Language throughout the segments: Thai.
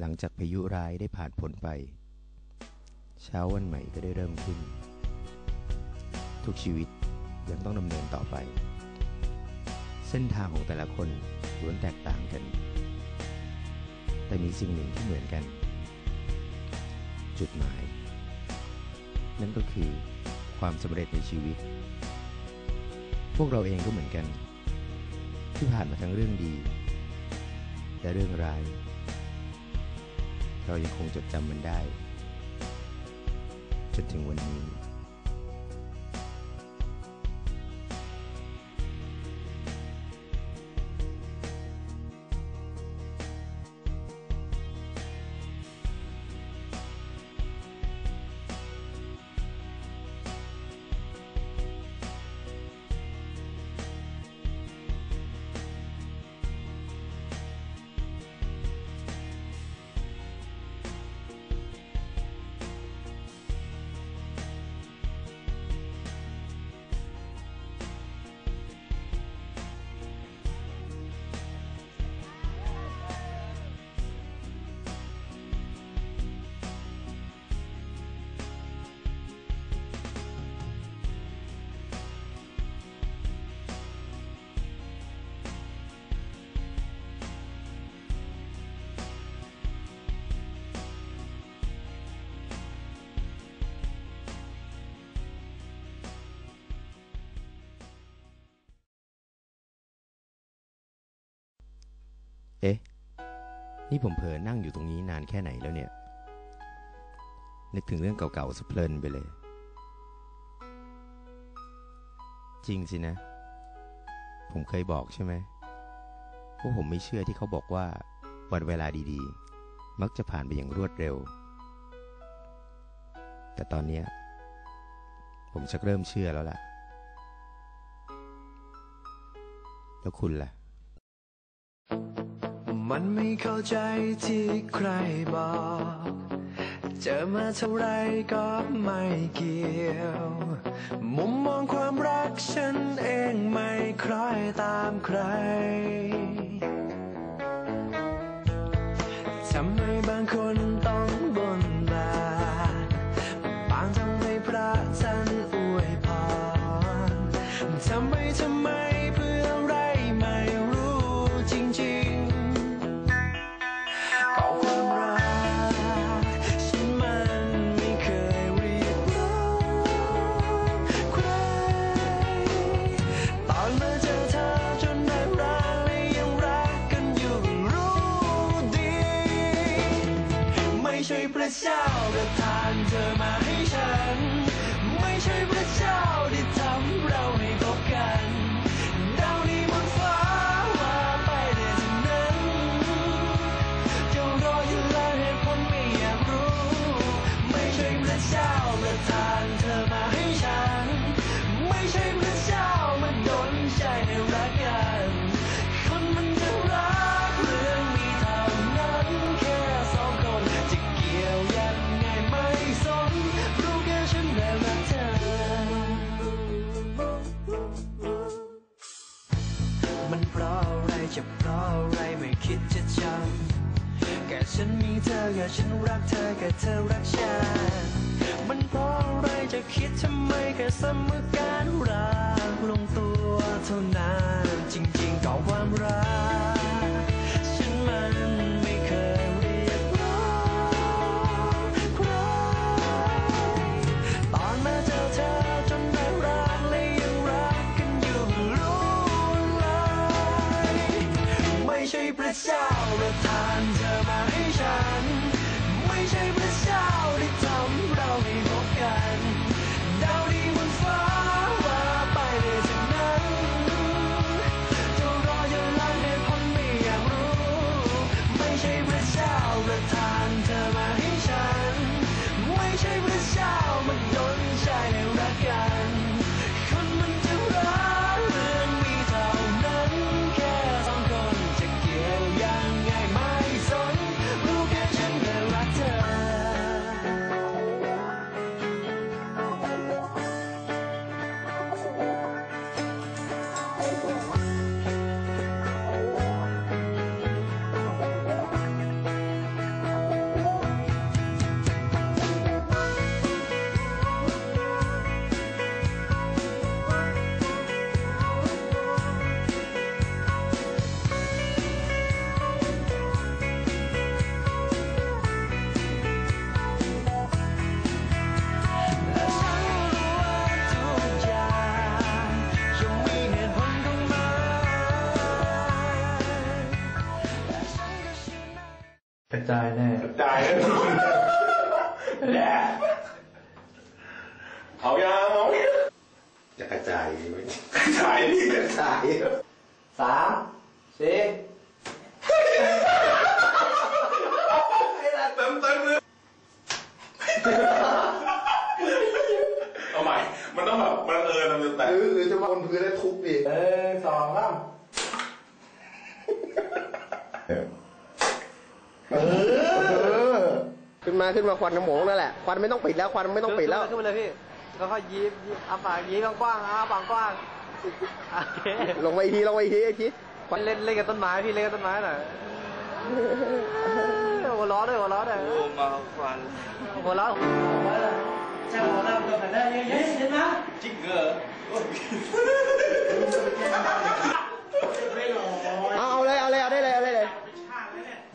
หลังจากพายุร้ายได้ผ่านพ้นไป เช้าวันใหม่ก็ได้เริ่มขึ้น ทุกชีวิตยังต้องดำเนินต่อไป เส้นทางของแต่ละคนล้วนแตกต่างกัน แต่มีสิ่งหนึ่งที่เหมือนกัน จุดหมาย นั่นก็คือความสำเร็จในชีวิต พวกเราเองก็เหมือนกัน ที่ผ่านมาทั้งเรื่องดี และเรื่องร้าย เรายังคงจดจำมันได้ จนถึงวันนี้ เอ๊ะ นี่ผมเผลอนั่งอยู่ตรงนี้นานแค่ไหนแล้วเนี่ย นึกถึงเรื่องเก่าๆสะเพลินไปเลย จริงสินะ ผมเคยบอกใช่ไหมว่าผมไม่เชื่อที่เขาบอกว่า วันเวลาดีๆ มักจะผ่านไปอย่างรวดเร็ว แต่ตอนนี้ผมชักเริ่มเชื่อแล้วล่ะ แล้วคุณล่ะ มันไม่เข้าใจที่ใครบอก เจอมาเท่าไรก็ไม่เกี่ยว มุมมองความรักฉันเองไม่คล้อยตามใคร ใช่พ ฉันมีเธอแค่ฉันรักเธอแค่เธอรักฉัน มันเพราะอะไรจะคิดทำไมแค่สมการรักลงตัวเท่านั้นจริงๆก็ความรัก พระเจ้าประทานเธอมาให้ฉัน ไม่ใช่พระเจ้าที่ทำเราให้พบกัน ดาวดีบนฟ้าว่า จายแน่จ่ายแดดเอายางเอาจะกระจายจ่ายนี่กระจายสามสี่เต็มเต็มเลยเอาใหม่ มันต้องแบบมันเออมันจะแตกหรือหรือจะมาบนพื้นแล้วทุบอีกหนึ่งสองสาม เออ ขึ้นมาขึ้นมาควันขโมงนั่นแหละ ควันไม่ต้องปิดแล้ว ควันไม่ต้องปิดแล้ว ขึ้นมาเลยพี่แล้วก็ยิ้มยิ้มอาปากยิ้มกว้างๆอาปากกว้างโอเคลงไปอีกทีลงไปอีกทีอีกทีควันเล่นเล่นกับต้นไม้พี่เล่นกับต้นไม้หน่อยหัวล้อด้วยหัวล้อด้วยมาควันหัวล้อเอาเอาเลยเอาเลยเอาได้เลยเอาได้เลย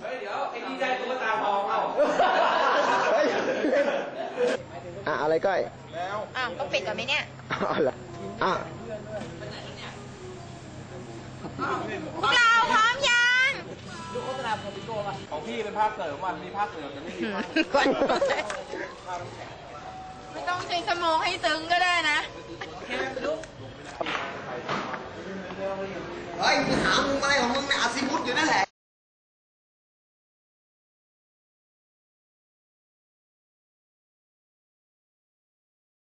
เฮ้ยเดี๋ยวไอ้นี่ได้ตุ๊กตาทองเอา เฮ้ยอะอะไร ก้อยอ้าวต้องปิดก่อนไหมเนี่ยเอาละอะพวกเราพร้อมยังของพี่เป็นภาคเสริมวันมีภาคเสริมแต่ไม่มีภาคไม่ต้องใช้สมองให้ซึ้งก็ได้นะ เฮ้ย